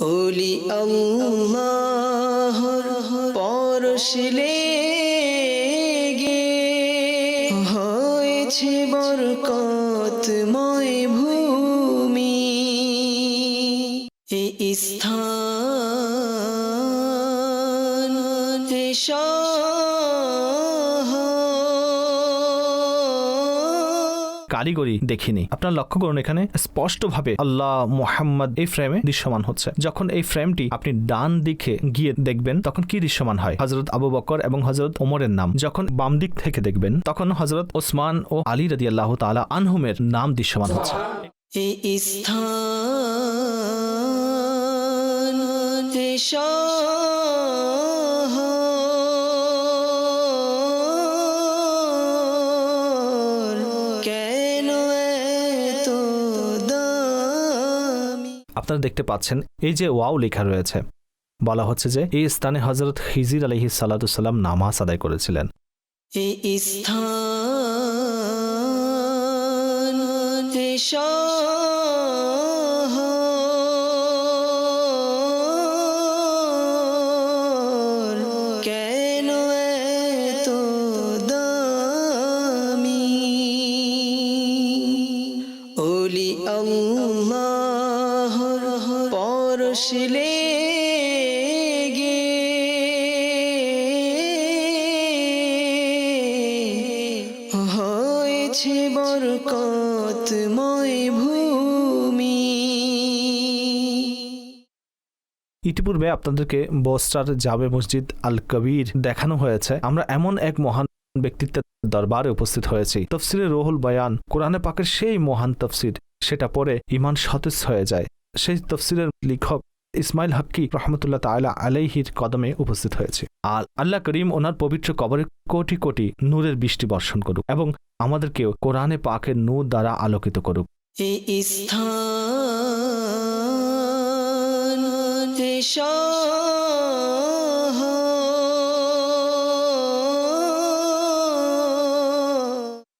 ওলি আল্লাহর পরশলে কারিগরি দেখিনি। আপনার লক্ষ্য করুন এখানে স্পষ্টভাবে আল্লাহ মোহাম্মদ এই ফ্রেমে দৃশ্যমান হচ্ছে। যখন এই ফ্রেমটি আপনি ডান দিকে গিয়ে দেখবেন, তখন কি দৃশ্যমান হয়? হজরত আবু বকর এবং হজরত ওমরের নাম। যখন বাম দিক থেকে দেখবেন, তখন হজরত ওসমান ও আলী রদি আল্লাহ তালা আনহুমের নাম দৃশ্যমান হচ্ছে। স্থান আপনারা দেখতে পাচ্ছেন, এই যে ওয়াও লেখা রয়েছে। বলা হচ্ছে যে, এই স্থানে হজরত হিজির আলহি সাল্লাতুসাল্লাম নামাজ আদায় করেছিলেন। স্থান বরকতময় ভূমি। ইতিপূর্বে আপনাদেরকে বস্টার জামে মসজিদ আল কবির দেখানো হয়েছে। আমরা এমন এক মহান ব্যক্তিত্বের দরবারে উপস্থিত হয়েছি। তফসিরে রোহুল বয়ান, কোরআনে পাকের সেই মহান তফসির, সেটা পড়ে ইমান সতেজ হয়ে যায়। সেই তফসিরের লেখক ইসমাইল হাক্কি রহমতুল্লাহ তালা আলাইহির কদমে উপস্থিত হয়েছে। আর আল্লাহ করিম ওনার পবিত্র কবরে কোটি কোটি নূরের বৃষ্টি বর্ষণ করুক এবং আমাদেরকেও কোরআনে পাকের নূর দ্বারা আলোকিত করুক। এই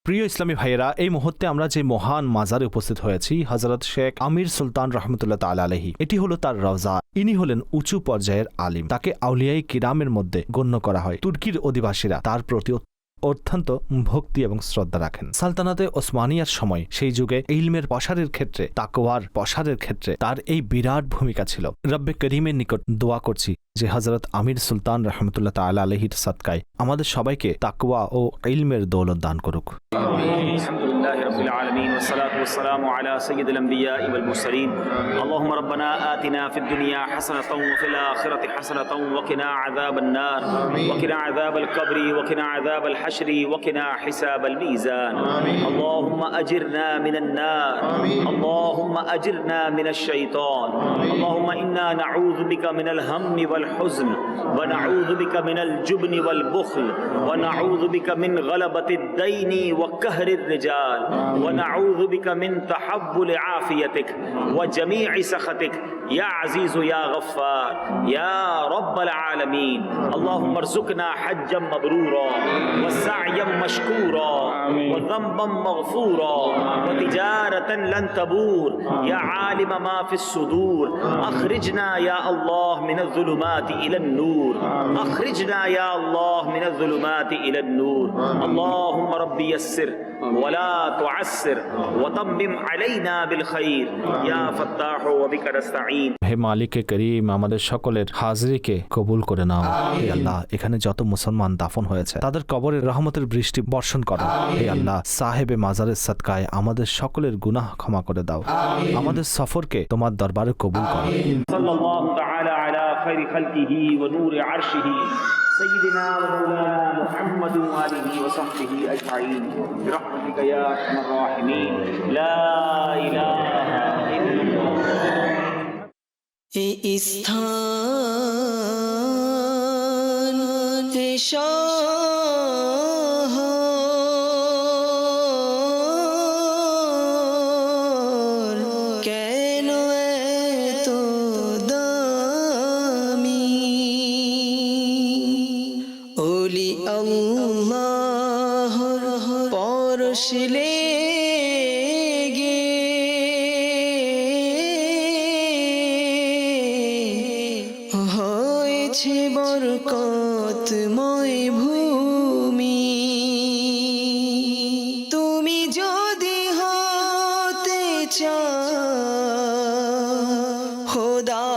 প্রিয় ইসলামী ভাইয়েরা, এই মুহূর্তে আমরা যে মহান মাজারে উপস্থিত হয়েছি হজরত শেখ আমির সুলতান রহমতুল্লাহ তাল আলহী এটি হলো তার রওজা। ইনি হলেন উঁচু পর্যায়ের আলিম। তাকে আউলিয়াই কিরামের মধ্যে গণ্য করা হয়। তুর্কির অধিবাসীরা তার প্রতি অত্যন্ত ভক্তি এবং শ্রদ্ধা রাখেন। সালতানাতে ওসমানিয়ার সময় সেই যুগে ইলমের প্রসারের ক্ষেত্রে তাকোয়ার প্রসারের ক্ষেত্রে তার এই বিরাট ভূমিকা ছিল। রব্বে করিমের নিকট দোয়া করছি যে হজরত আমির সুলতান রহমতুল্লাহ তাল আলহির সৎকায় আমাদের সবাইকে তাকওয়া ও ইলমের দৌলত দান করুক। لله رب العالمين والصلاة والسلام على سيد الأنبياء والمرسلين. اللهم ربنا آتنا في الدنيا حسنة وفي الآخرة حسنة وقنا عذاب النار. وقنا عذاب القبر وقنا عذاب الحشر وقنا حساب الميزان. اللهم أجرنا من النار. اللهم أجرنا من الشيطان. اللهم إنا نعوذ بك من الهم والحزن ونعوذ بك من الجبن والبخل ونعوذ بك من غلبة الدين وكهر الرجال. ونعوذ بك من تحول عافيتك وجميع سخطك. يا عزيز يا غفار يا رب العالمين اللهم ارزقنا حجا مبرورا وسعيا مشكورا وذنبا مغفورا وتجارة لن تبور. يا عالم ما في الصدور. أخرجنا يا الله من الظلمات إلى النور. أخرجنا يا الله من الظلمات إلى النور. اللهم ربي يسر. ولا تعسر وطمم علينا بالخير يا فتاح وبك نستعين হে মালিকে করিম আমাদের সকলের হাজরিকে কবুল করে নাও হে আল্লাহ এখানে যত মুসলমান দাফন হয়েছে তাদের কবরের রহমতের বৃষ্টি বর্ষণ করো হে আল্লাহ সাহেবে মাজারের সৎকায় আমাদের সকলের গুনাহ ক্ষমা করে দাও আমাদের সফরকে তোমার দরবারে কবুল করো صلى الله تعالى على خير خلقه ونور عرشه سيدنا ومولانا محمد وآله وصحبه أجمعين برحمتك يا أرحم الراحمين لا إله إلا الله এই স্থান খোদা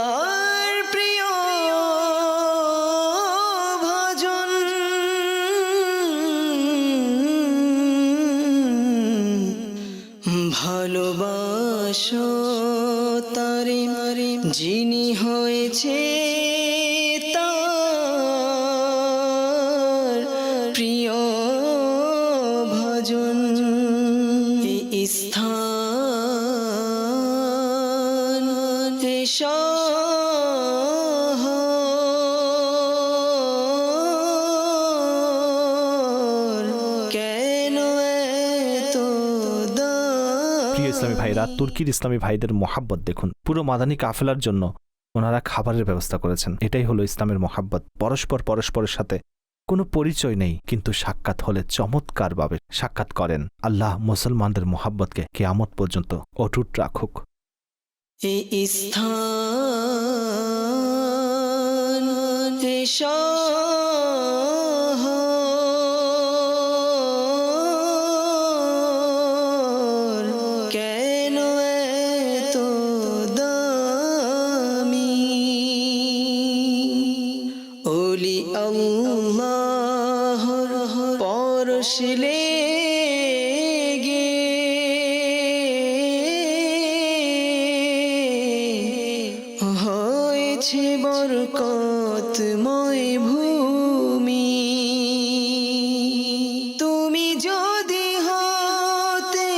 প্রিয় ইসলামী ভাইরা, তুর্কির ইসলামী ভাইদের মহাব্বত দেখুন। পুরো মাদানী কাফেলার জন্য ওনারা খাবারের ব্যবস্থা করেছেন। এটাই হলো ইসলামের মহাব্বত। পরস্পর পরস্পরের সাথে কোনো পরিচয় নেই, কিন্তু সাক্ষাৎ হলে চমৎকারভাবে সাক্ষাৎ করেন। আল্লাহ মুসলমানদের মহাব্বতকে কেয়ামত পর্যন্ত অটুট রাখুক। এ স্থান হয়েছে বরকতময় ভূমি। তুমি যদি হতে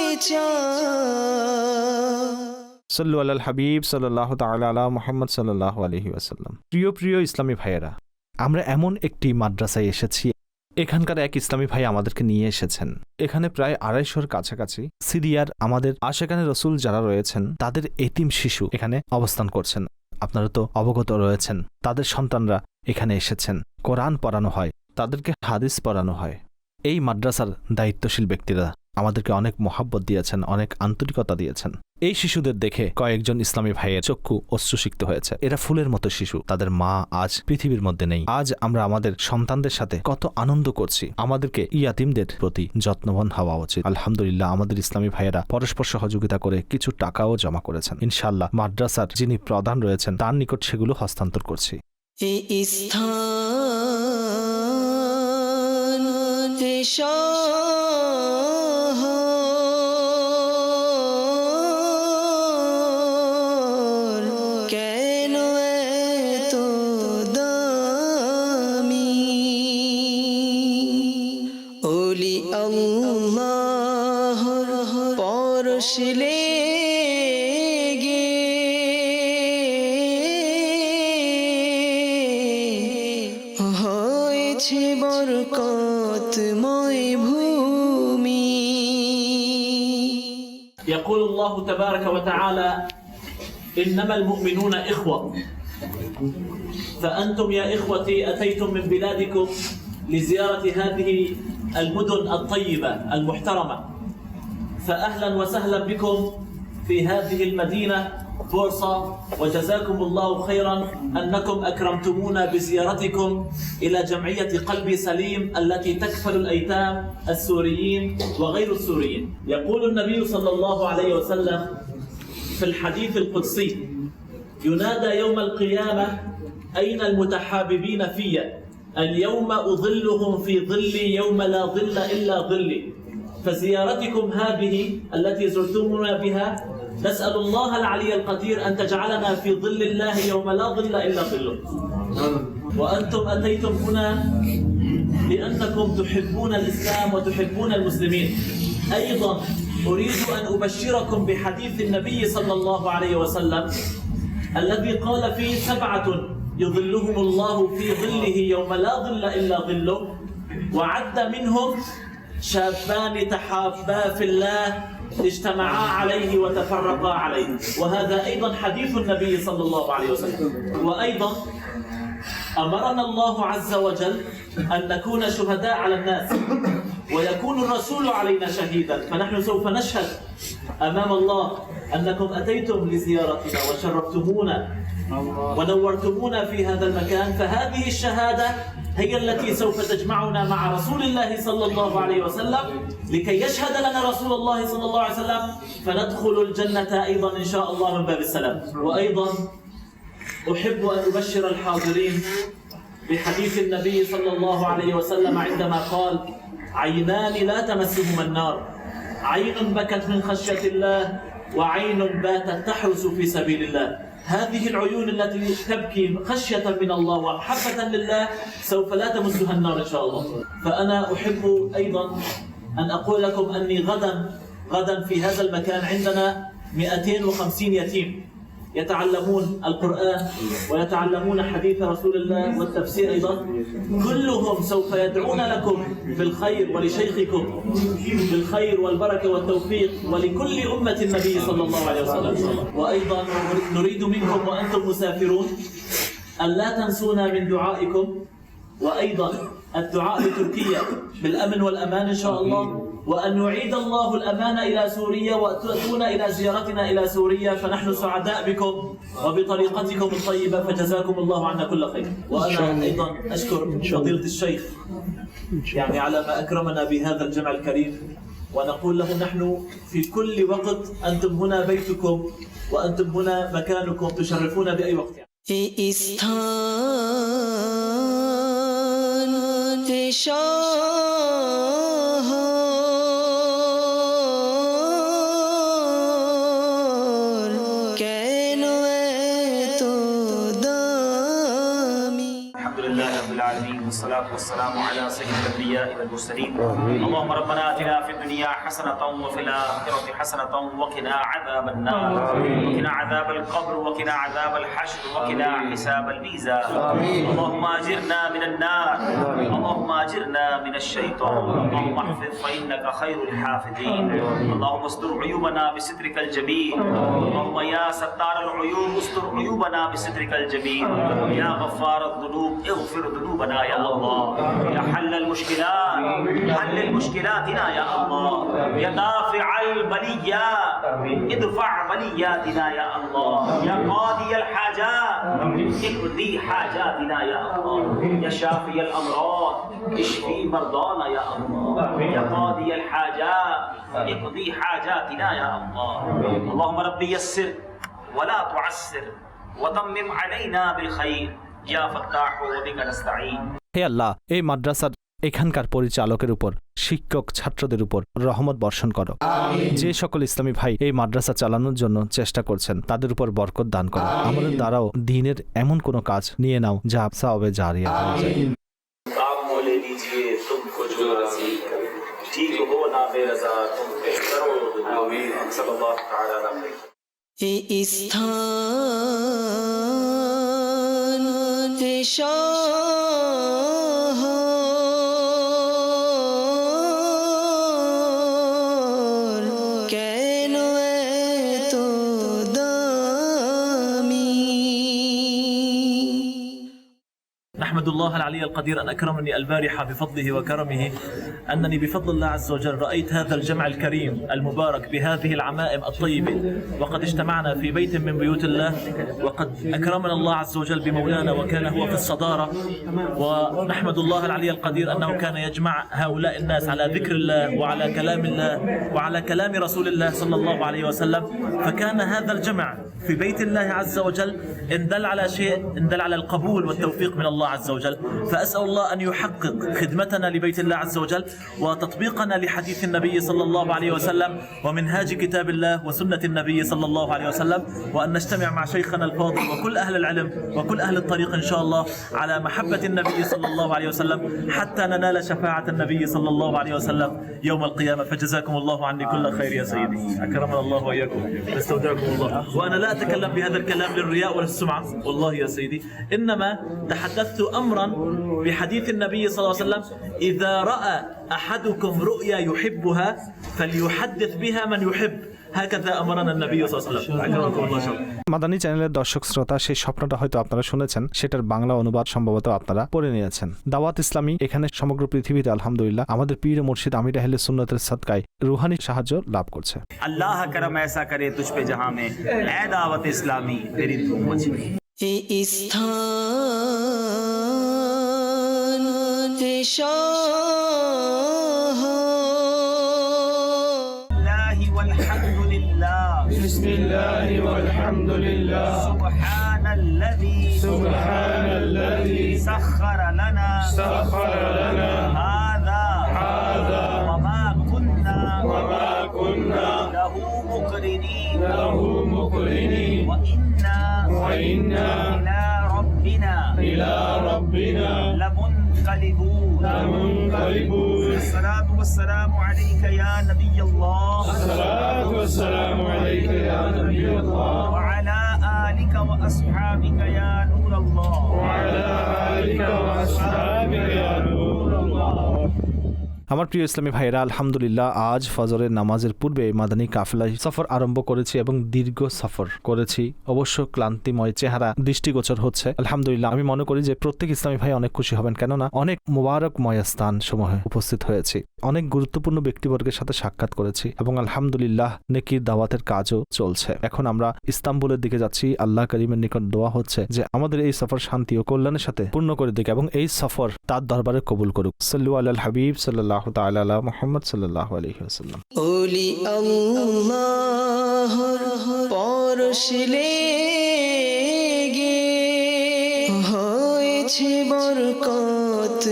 সাল্লু আল হাবিব সাল্লাহ আলা মোহাম্মদ সাল্লাহ আলহি আসাল্লাম প্রিয় প্রিয় ইসলামী ভাইয়েরা, আমরা এমন একটি মাদ্রাসায় এসেছি, এখানকার এক ইসলামী ভাই আমাদেরকে নিয়ে এসেছেন। এখানে প্রায় আড়াইশোর কাছাকাছি সিরিয়ার আমাদের আশেখানে রসুল যারা রয়েছেন, তাদের এতিম শিশু এখানে অবস্থান করছেন। আপনারা তো অবগত রয়েছেন। তাদের সন্তানরা এখানে এসেছেন। কোরআন পড়ানো হয়। তাদেরকে হাদিস পড়ানো হয়। এই মাদ্রাসার দায়িত্বশীল ব্যক্তিরা আমাদেরকে অনেক মহাব্বত দিয়েছেন, অনেক আন্তরিকতা দিয়েছেন। এই শিশুদের দেখে কয়েকজন ইসলামী ভাইয়ের চক্ষু অশ্রুসিক্ত হয়েছে। এরা ফুলের মতো শিশু, তাদের মা আজ পৃথিবীর মধ্যে নেই। আজ আমরা আমাদের সন্তানদের সাথে কত আনন্দ করছি। আমাদেরকে ইয়াতিমদের প্রতি যত্নবান হওয়া উচিত। আলহামদুলিল্লাহ, আমাদের ইসলামী ভাইয়েরা পরস্পর সহযোগিতা করে কিছু টাকাও জমা করেছেন। ইনশাল্লাহ মাদ্রাসার যিনি প্রধান রয়েছেন, তার নিকট সেগুলো হস্তান্তর করছি। vision হয়েছে বরকতময় ভূমি يقول الله تبارك وتعالى إنما المؤمنون إخوة فأنتم يا إخوتي أتيتم من بلادكم لزيارة هذه المدن الطيبة المحترمة فأهلا وسهلا بكم في هذه المدينة بورصة وجزاكم الله خيرا أنكم أكرمتمونا بزيارتكم إلى جمعية قلبي سليم التي تكفل الأيتام السوريين وغير السوريين. يقول النبي صلى الله عليه وسلم في الحديث القدسي ينادى يوم القيامة أين المتحاببين في؟ اليوم أظلهم في ظلي يوم لا ظل إلا ظلي. فزيارتكم هذه التي زرتمونا بها نسأل الله العلي القدير أن تجعلنا في ظل الله يوم لا ظل إلا ظله. وأنتم أتيتم هنا لأنكم تحبون الإسلام وتحبون المسلمين. أيضا أريد أن أبشركم بحديث النبي صلى الله عليه وسلم الذي قال فيه سبعة يظلهم الله في ظله يوم لا ظل إلا ظله وعد منهم شابان تحابا في الله اجتمعا عليه وتفرقا عليه. وهذا أيضا حديث النبي صلى الله عليه وسلم. وأيضا أمرنا الله عز وجل أن نكون شهداء على الناس. ويكون الرسول علينا شهيدا. فنحن سوف نشهد أمام الله أنكم أتيتم لزيارتنا وشرفتمونا ونورتمونا في هذا المكان. فهذه الشهادة هي التي سوف تجمعنا مع رسول الله صلى الله عليه وسلم لكي يشهد لنا رسول الله صلى الله عليه وسلم فندخل الجنة أيضا إن شاء الله من باب السلام. وأيضا أحب أن أبشر الحاضرين بحديث النبي صلى الله عليه وسلم عندما قال عينان لا تمسهما النار عين بكت من خشية الله وعين باتت تحرس في سبيل الله. هذه العيون التي تبكي خشية من الله ومحبة لله سوف لا تمسها النار إن شاء الله. فأنا أحب أيضا أن أقول لكم أني غدا غدا في هذا المكان عندنا 250 يتيم. يتعلمون القرآن ويتعلمون حديث رسول الله والتفسير أيضا. كلهم سوف يدعون لكم بالخير ولشيخكم بالخير والبركة والتوفيق ولكل أمة النبي صلى الله عليه وسلم. وأيضا نريد منكم وأنتم مسافرون أن لا تنسونا من دعائكم. وأيضا الدعاء لتركيا بالأمن والأمان إن شاء الله. وأن يعيد الله الأمان إلى سوريا وتأتون إلى زيارتنا إلى سوريا فنحن سعداء بكم وبطريقتكم الطيبة فجزاكم الله عنا كل خير. وأنا أيضا أشكر فضيلة الشيخ يعني على ما أكرمنا بهذا الجمع الكريم ونقول له نحن في كل وقت أنتم هنا بيتكم وأنتم هنا مكانكم تشرفون بأي وقت. يعني. এই سيد الأنبياء والمرسلين اللهم ربنا آتنا في الدنيا حسنة وفي الآخرة حسنة وقنا عذاب النار. وقنا عذاب القبر وقنا عذاب الحشر وقنا حساب الميزان. اللهم أجرنا من النار. اللهم أجرنا من الشيطان. اللهم احفظ فإنك خير الحافظين. اللهم استر عيوبنا بسترك الجميل. اللهم يا ستار العيوب استر عيوبنا بسترك الجميل. يا غفار الذنوب اغفر ذنوبنا يا الله. يا حل المشكلات. حل مشكلاتنا يا الله. يا دافع البليات ادفع بلياتنا يا الله يا قاضي الحاجات اقضي حاجاتنا يا الله يا شافي الامراض اشفي مرضانا يا الله يا قاضي الحاجات اقضي حاجاتنا يا الله اللهم ربي يسر ولا تعسر وتمم علينا بالخير يا فتاح وبك نستعين হে আল্লাহ এই মাদ্রাসার এখানকার পরিচালকের উপর শিক্ষক ছাত্রদের উপর রহমত বর্ষণ করো। যে সকল ইসলামী ভাই এই মাদ্রাসা চালানোর জন্য চেষ্টা করছেন তাদের উপর বরকত দান করো। আমাদের দ্বারাও দিনের এমন কোনো কাজ নিয়ে নাও যা আপসা হবে জারিয়া হয়ে যায়। نحمد الله العلي القدير أن أكرمني البارحة بفضله وكرمه أنني بفضل الله عز وجل رأيت هذا الجمع الكريم المبارك بهذه العمائم الطيبة. وقد اجتمعنا في بيت من بيوت الله وقد أكرمنا الله عز وجل بمولانا وكان هو في الصدارة. ونحمد الله العلي القدير أنه كان يجمع هؤلاء الناس على ذكر الله وعلى كلام الله وعلى كلام رسول الله صلى الله عليه وسلم. فكان هذا الجمع في بيت الله عز وجل إن دل على شيء إن دل على القبول والتوفيق من الله عز وجل. فأسأل الله أن يحقق خدمتنا لبيت الله عز وجل وتطبيقنا لحديث النبي صلى الله عليه وسلم ومنهاج كتاب الله وسنة النبي صلى الله عليه وسلم. وأن نجتمع مع شيخنا الفاضل وكل أهل العلم وكل أهل الطريق إن شاء الله على محبة النبي صلى الله عليه وسلم حتى ننال شفاعة النبي صلى الله عليه وسلم يوم القيامة. فجزاكم الله عني كل خير يا سيدي. أكرمنا الله وإياكم. نستودعكم الله. وأنا لا أتكلم بهذا الكلام للرياء ولا السمعة. والله يا سيدي إنما تحدثت أمرا بحديث النبي صلى الله عليه وسلم إذا رأى أحدكم رؤيا يحبها فليحدث بها من يحب هكذا أمرنا النبي صلى الله عليه وسلم أكرمكم الله شكرا মাদানী চ্যানেলের দর্শক শ্রোতা সেই স্বপ্নটা হয়তো আপনারা শুনেছেন সেটার বাংলা অনুবাদ সম্ভবত আপনারা পড়ে নিয়েছেন দাওয়াত ইসলামী এখানে সমগ্র পৃথিবীতে আলহামদুলিল্লাহ আমাদের পীর মুর্শিদ আমির আহলে সুন্নতের সদকায় রুহানি সাহায্য লাভ করছে अल्लाह करम ऐसा करे तुझ पे जहां में ऐ दावत इस्लामी तेरी धूम मची এই স্থান شاه الله والحمد لله. بسم الله والحمد لله. سبحان الذي سبحان الذي سخر لنا. سخر لنا. هذا. هذا. وما كنا وما كنا له مقرنين. له مقرنين. وإنا وإنا إلى ربنا إلى ربنا لمنقلبون. الصلاة والسلام عليك يا نبي الله. الصلاة والسلام عليك يا نبي الله. وعلى آلك وأصحابك يا نور الله. وعلى آلك وأصحابك يا نور الله আমার প্রিয় ইসলামী ভাইরা আলহামদুলিল্লাহ আজ ফজরের নামাজের পূর্বে মাদানী কাফেলায় সফর আরম্ভ করেছি এবং দীর্ঘ সফর করেছি। অবশ্য ক্লান্তিময় চেহারা, দৃষ্টিগোচর হচ্ছে। আলহামদুলিল্লাহ, আমি মনে করি যে প্রত্যেক ইসলামী ভাই অনেক খুশি হবেন। কেননা অনেক মোবারকময় স্থান সমূহে উপস্থিত হয়েছি। অনেক গুরুত্বপূর্ণ ব্যক্তিবর্গের সাথে সাক্ষাৎ করেছি এবং আলহামদুলিল্লাহ নেকির দাওয়াতের কাজও চলছে। এখন আমরা ইস্তাম্বুলের দিকে যাচ্ছি। আল্লাহ করিমের নিকট দোয়া হচ্ছে যে আমাদের এই সফর শান্তি ও কল্যাণের সাথে পূর্ণ করে দিক এবং এই সফর তার দরবারে কবুল করুক। সাল্লু আল হাবিব সাল্লাহ তাল্লাহ মোহাম্মদ সাল্লাহ আলহি আসাল্লাম ওলি আল্লাহর পরশলে গে হয়েছে বরকত